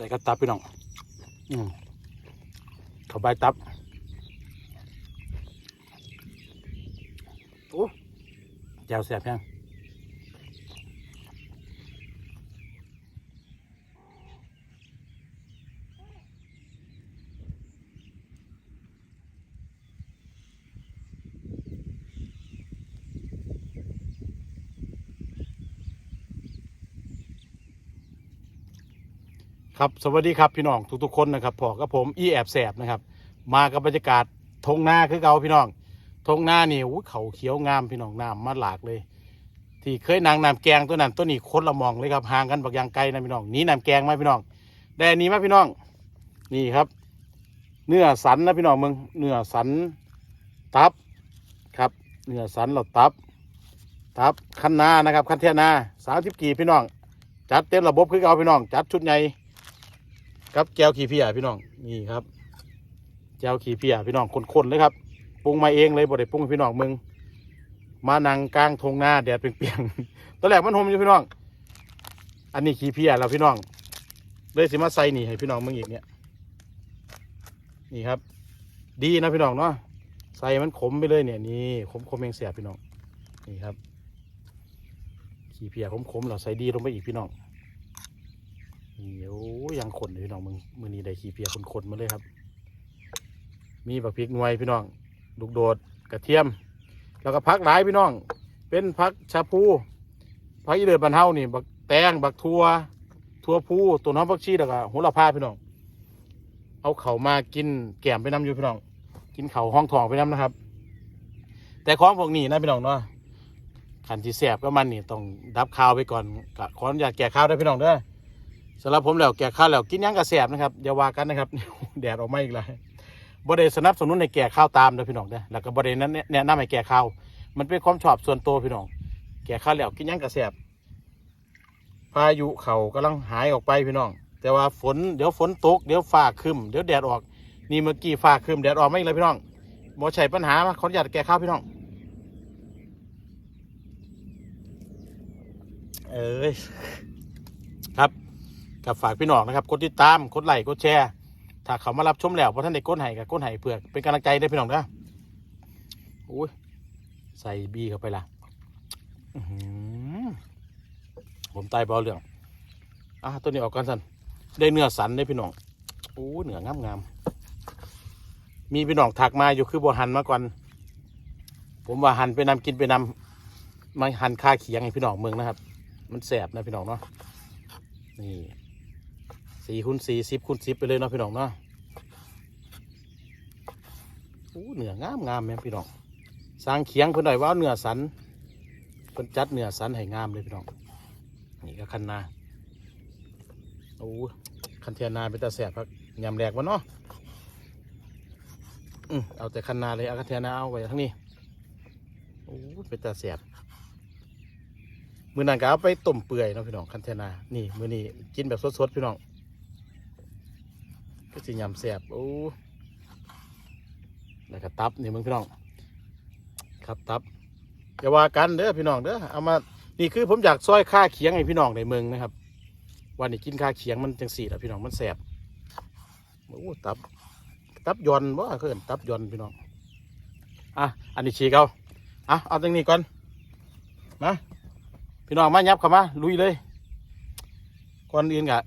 ใส่กระตับพี่น้อง อืมเข้าใบตับ โอ้แจวแสบแพง ครับสวัสดีครับพี่น้องทุกๆคนนะครับพอกับผมอีแอบแสบนะครับ มากับบรรยากาศทงหน้าคือเก่าพี่น้องทงหน้านี่อู้เขาเขียวงามพี่น้องน้ำมาหลากเลย ที่เคยนางน้ำแกงตัวนั้นตัวนี้คนละมองเลยครับห่างกันบักยางไกลนะพี่น้องหนี่น้ำแกงไหมพี่น้องได้อันนี้ไหมพี่น้อง นี่ครับ เนื้อสันนะพี่น้องมึงเนื้อสันตับครับเนื้อสันเราตับตับคันนานะครับคันเทียนาสามสิบกี่พี่น้อง จัดเต็มระบบคือเอาพี่น้อง จัดชุดใหญ่ ครับแก้วขี้เพียพี่น้องนี่ครับแก้วขี้เพียพี่น้องคนๆเลยครับปรุงมาเองเลยบ่ได้ปรุงพี่น้องมึงมานั่งกลางทงหน้าแดดเปรียงๆตอนแรกมันหอมอยู่พี่น้อง อันนี้ขี้เพียแล้วพี่น้องเลยสิมาใส่นี่ให้พี่น้องมึงอีกเนี่ยนี่ครับ ดีนะพี่น้องเนาะใส่มันขมไปเลยเนี่ยนี่ขมขมเองเสียพี่น้องนี่ครับขี้เพียขมขมๆเราใส่ดีลงไปอีกพี่น้อง นี่โอ้ยังขนเลยพี่น้องมึงมือนี้ได้ขี้เพียขนๆมาเลยครับ มีบักพริกหน่วยพี่น้องลูกโดดกระเทียม แล้วก็พักหลายพี่น้อง เป็นพักชาพูพักอีเดือบันเทานี่บักแตงบักทัวทัวพูตัวน้องพักชีแล้วก็โหระพาพี่น้อง เอาเขามากินแกมไปน้ำอยู่พี่น้อง กินเขาห้องทองไปน้ำนะครับ แต่ของพวกนี้นะพี่น้องเนาะขันที่แสบก็มันนี่ต้องดับข้าวไปก่อนกะขออนุญาตแก่ข้าวได้พี่น้องเด้อ สำหรับผมแล้วแก่ข้าวแล้วกินยังกระแสบนะครับอย่าว่ากันนะครับแดดออกมาอีกแล้วบ่ได้สนับสนุนให้แก่ข้าวตามเด้อพี่น้องเด้อแล้วก็บ่ได้นั้นแนะนำให้แก่ข้าวมันเป็นความชอบส่วนตัวพี่น้อง แก่ข้าวแล้วกินยังกระแสบพายุเขากำลังหายออกไปพี่น้อง แต่ว่าฝนเดี๋ยวฝนตกเดี๋ยวฟ้าครึมเดี๋ยวแดดออกนี่เมื่อกี้ฟ้าครึมแดดออกไม่เลยพี่น้องบ่ใช่ปัญหามาขออนุญาตแก้ข้าวพี่น้องเอ้ยครับ กับฝากพี่น้องนะครับกดติดตามกดไลค์กดแชร์ถ้าเขามารับชมแล้วเพราะท่านได้กดไห้กับกดไห้เพื่อเป็นกำลังใจได้พี่น้องนะโอ้ยใส่บีเข้าไปละอื้อหือผมตายเบาเรื่องอะตัวนี้ออกกันสันได้เนื้อสันได้พี่น้องโอ้เนื้องามงามมีพี่น้องถักมาอยู่คือบัหันมาก่อนผมว่าหันไปนำกินไปนำมาหันคาเขียงให้พี่น้องเมืองนะครับ มันแสบนะพี่น้องเนาะนี่ สี่คูณสี่สิบคูณสิบไปเลยเนาะพี่น้องเนาะโอ้เนื้องามงามแม่พี่น้องสร้างเขียงเพิ่นหน่อยว่าเอาเนื้อสันเพิ่นจัดเนื้อสันให้งามเลยพี่น้องนี่ก็คันนาโอ้คันเทียนาเป็นตาแสบครับยำแรกวะเนาะอืมเอาแต่คันนาเลยเอาคันเทียนาเอาไว้ทั้งนี้โอ้เป็นตาแสบมือนั้นก็เอาไปต้มเปื่อยเนาะพี่น้องคันเทนา นี่มือนี้กินแบบสดๆพี่น้อง ก็สิยำแซ่บโอ้แล้วก็ตับนี่มึงพี่น้อง ครับตับอย่าว่ากันเด้อพี่น้องเด้อเอามานี่คือผมอยากซอยค่าเคียงให้พี่น้องในเมืองนะครับ วันนี้กินค่าเคียงมันจังสี่แล้วพี่น้องมันแซ่บโอ้ตับ ตับยอนบ่เคยเห็นตับยอนพี่น้องอะอันนี้ฉีกเอาอะเอาตรงนี้ก่อนมาพี่น้องมายับเข้ามาลุยเลยก่อนอื่นกะ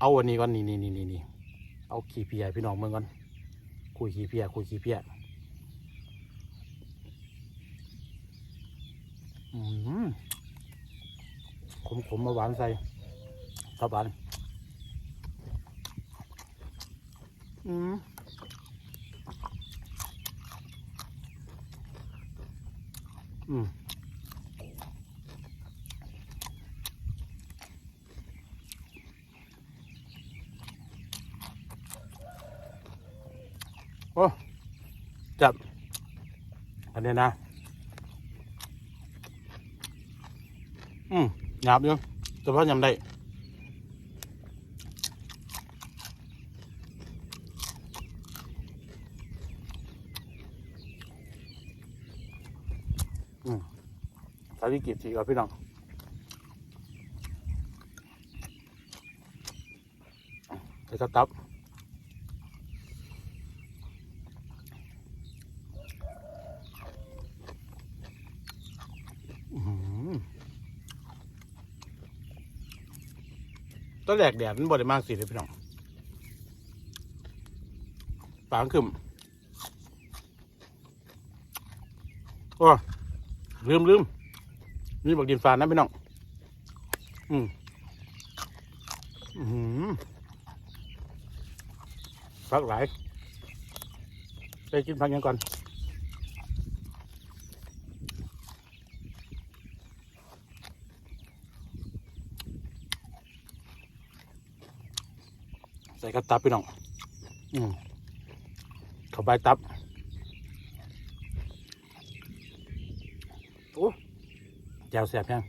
เอาอันนี้ก่อนนี่นี่นี่นี่ เอาขี้เพียพี่น้องเมืองก่อนคุยขี้เพียคุยขี้เพียขมขมมาหวานใส่ทับหวานอืมอืม โอ้ จับอันนี้นะอืมหยาบอยู่แต่ว่ายำได้สาธิกิจสีกับพี่น้องอใส่กระตับอื้อหือ ตอนแรกแดดมันบ่ได้มากสิเลยพี่น้องปางขึ้นโอ้ลืมลืมนี่บักดินฟ้านะพี่น้อง อืมอือหือพักหลายไปกินพักยังก่อน ใส่กระตับพี่น้อง อืมเข้าไปตับ โอ้แจวแสบยัง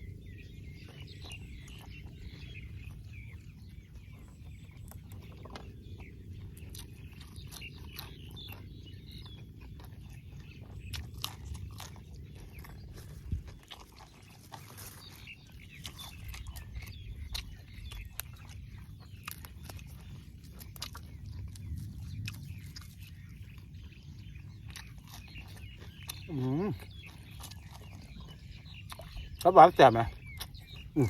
อืมครับหวานแสบไหมอืม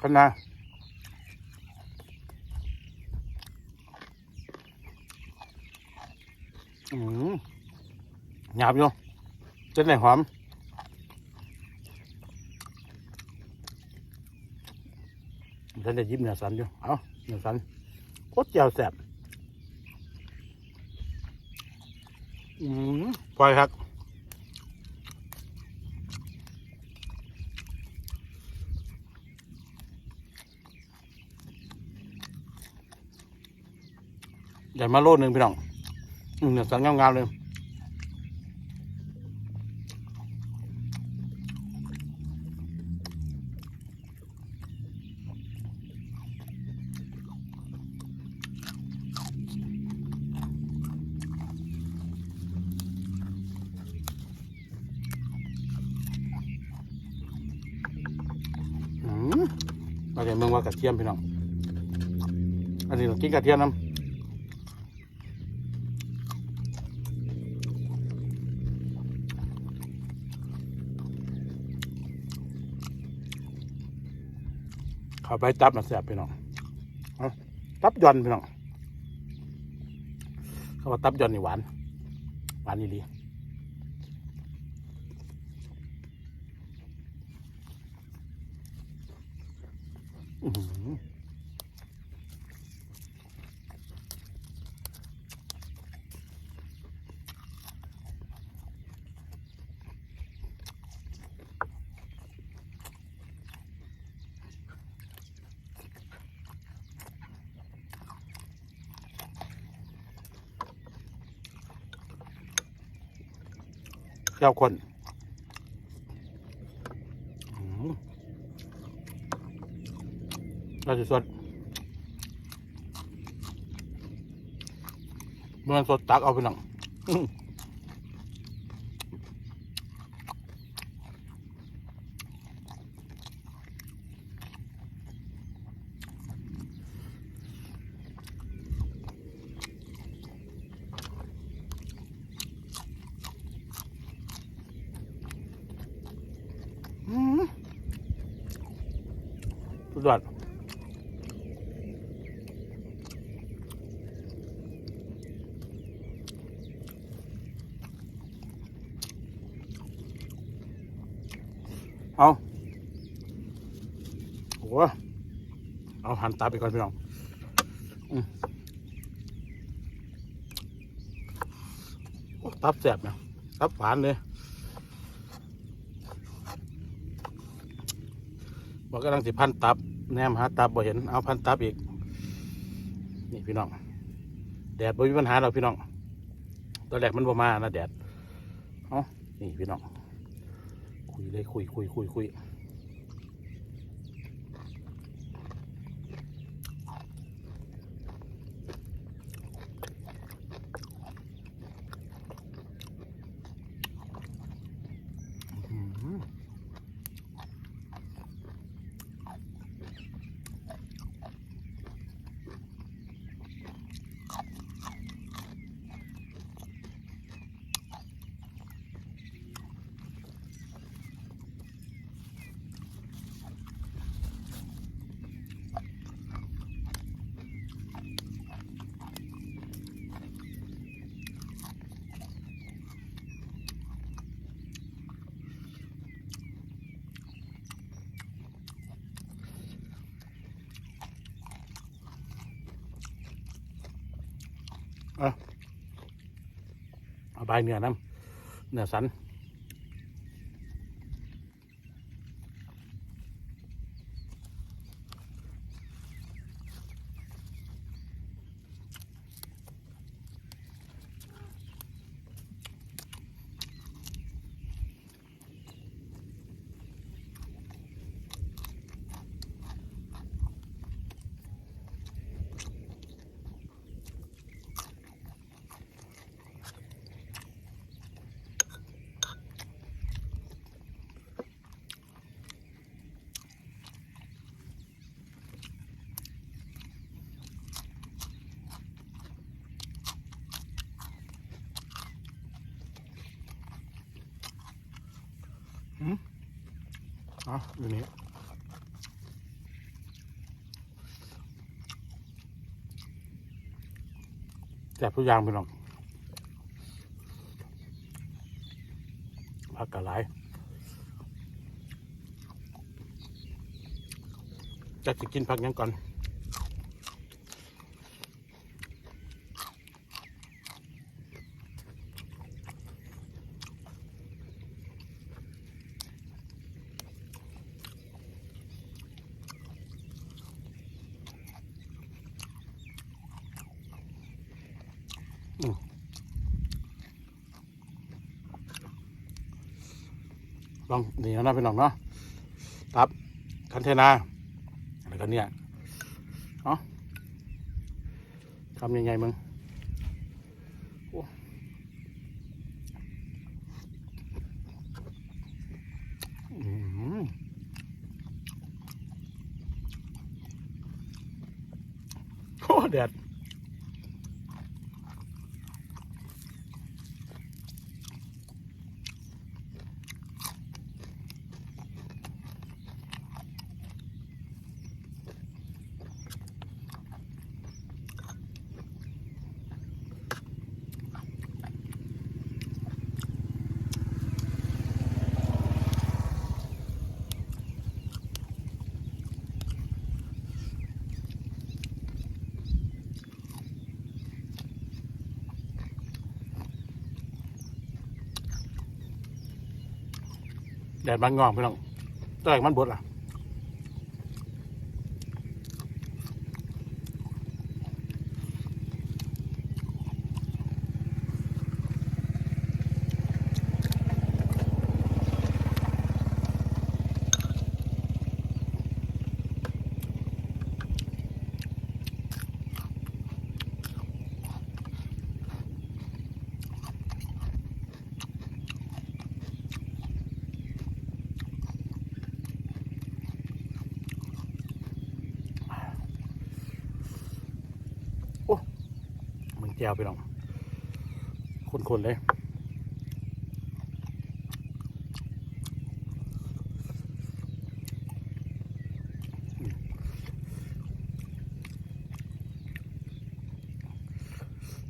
คะนาอืมหยาบอยู่เส้นไหนหอมฉันจะยิบเนื้อสันอยู่ เอาเนื้อสันโคตรเจียวแสบอืมปล่อยครับ ใหญ่มาโลดหนึ่งพี่น้องอืมเนี่ยสันงามๆเลยอืมเราเดี๋ยวมึงว่ากระเทียมพี่น้อง อันนี้เรากินกระเทียมน้ำ เข้าไปตับมาแสบพี่น้องตับย่อนพี่น้องเขาว่าตับย่อนนี่หวาน หวานนี่ดีอือ หือแก้วคนน่าจะสดเมื่อสดตักเอาไปหนังอื้อหือสุดยอดเอาโอ้เอา หันตาไปก่อนพี่น้องตับแสบเนะตับหวานเลยบอกกำลังสิพันตับ แนมหาตับบ่เห็น เอาพันตับอีก นี่พี่น้อง แดดบ่มีปัญหาเราพี่น้อง ตอนแรกมันบ่มานะแดด เอานี่พี่น้อง คุยเลยคุยคุยคุยคุย เอาใบเนื้อน้ำเนื้อสันะอยู่นี้แจกทุกอย่างไปน้องพักกะไหลจะกินพักยังก่อน ลอง นี่นะพี่น้องเนาะตับคันเทนาแล้วก็เนี่ยเนาะทำยังไงมึงโอ้อื้อหือโอ้แดด แดดบางงอมพี่น้องตัวแรกมันบดล่ะ วไปน้องคนๆเลย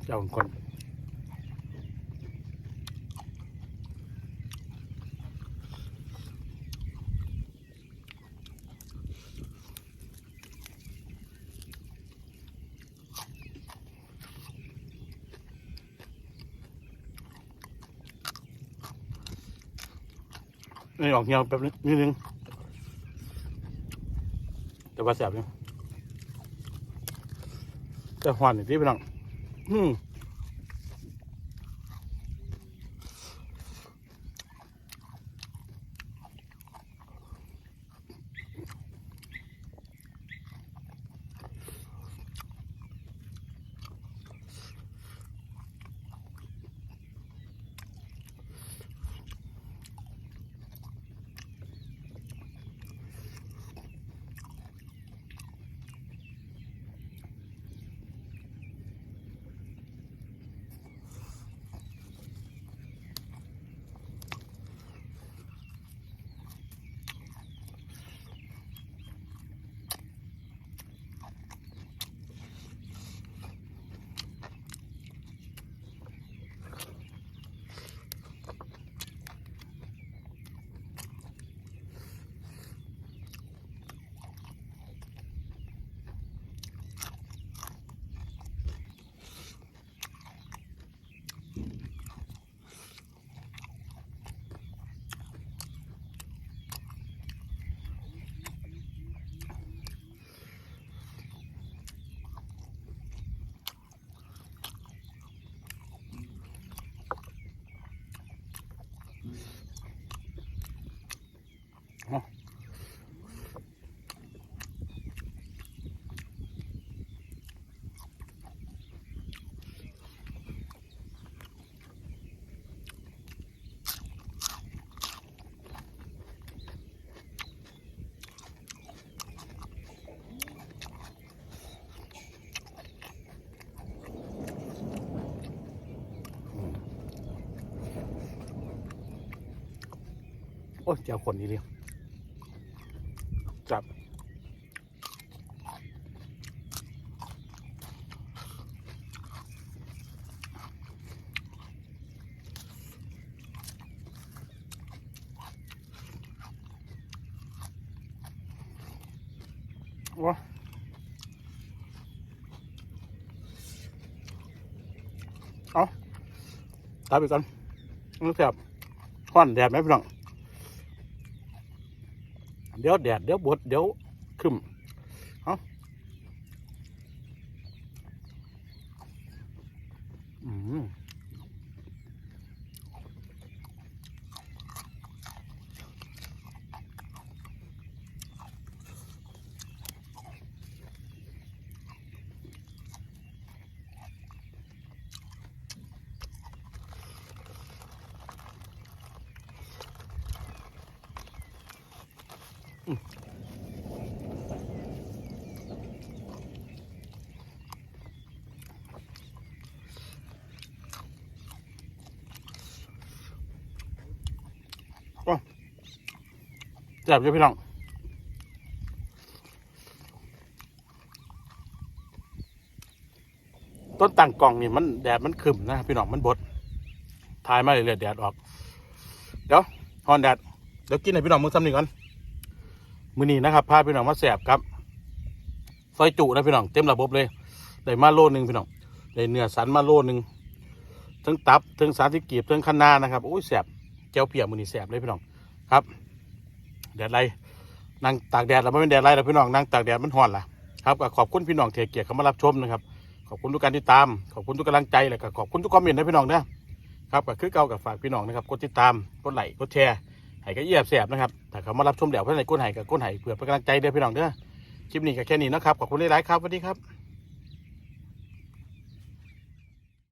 เจ้าคน นี่ออกเงียวแบบนิดนึงแต่ว่าแสบเนี่ยแต่หวานอย่างที่ไปน้อ งอืมเจียวคนนี้ดิจับว้าเอาตามไปก่อนนึกแสบห้อนแดดไหมพี่น้อง เดี๋ยวแดดเดี๋ยวบดเดี๋ยวขึ้นเอาอืม แซ่บอยู่พี่น้องต้นต่างกล่องนี่มันแดดมันขึ้นนะพี่น้องมันบดถ่ายมาเลยเลยๆแดดออก เดี๋ยวฮอนแดดเดี๋ยวกินให้พี่น้องมึงซ้ำหนึ่งก่อน มื้อนี้นะครับพาพี่น้องมาแสบครับซอยจุนะพี่น้องเต็มระบบเลยได้มาโลนึงพี่น้องได้เนื้อสันมาโลนึงทั้งตับทั้งสาธิกีบทั้งคะน้านะครับโอ้ยแสบแก้วเปียกมื้อนี้แสบเลยพี่น้องครับแดดไรนั่งตากแดดแล้วไม่เป็นแดดไรแล้วพี่น้องนั่งตากแดดมันร้อนล่ะครับขอบคุณพี่น้องเทเกียรติเข้ามารับชมนะครับ ขอบคุณทุกการติดตาม ขอบคุณทุกกำลังใจเลยก็ขอบคุณทุกคอมเมนต์นะพี่น้องนะครับก็คือเก่ากับฝากพี่น้องนะครับกดติดตามกดไลค์กดแชร์ ให้ก็เอียบแสบนะครับถ้าเขามารับชมเดี๋ยวเพื่อนในกดไห้กับกดไห้เพื่อเป็นกำลังใจเด้อพี่น้องเด้อคลิปนี้ก็แค่นี้นะครับขอบคุณหลายๆครับสวัสดีครับ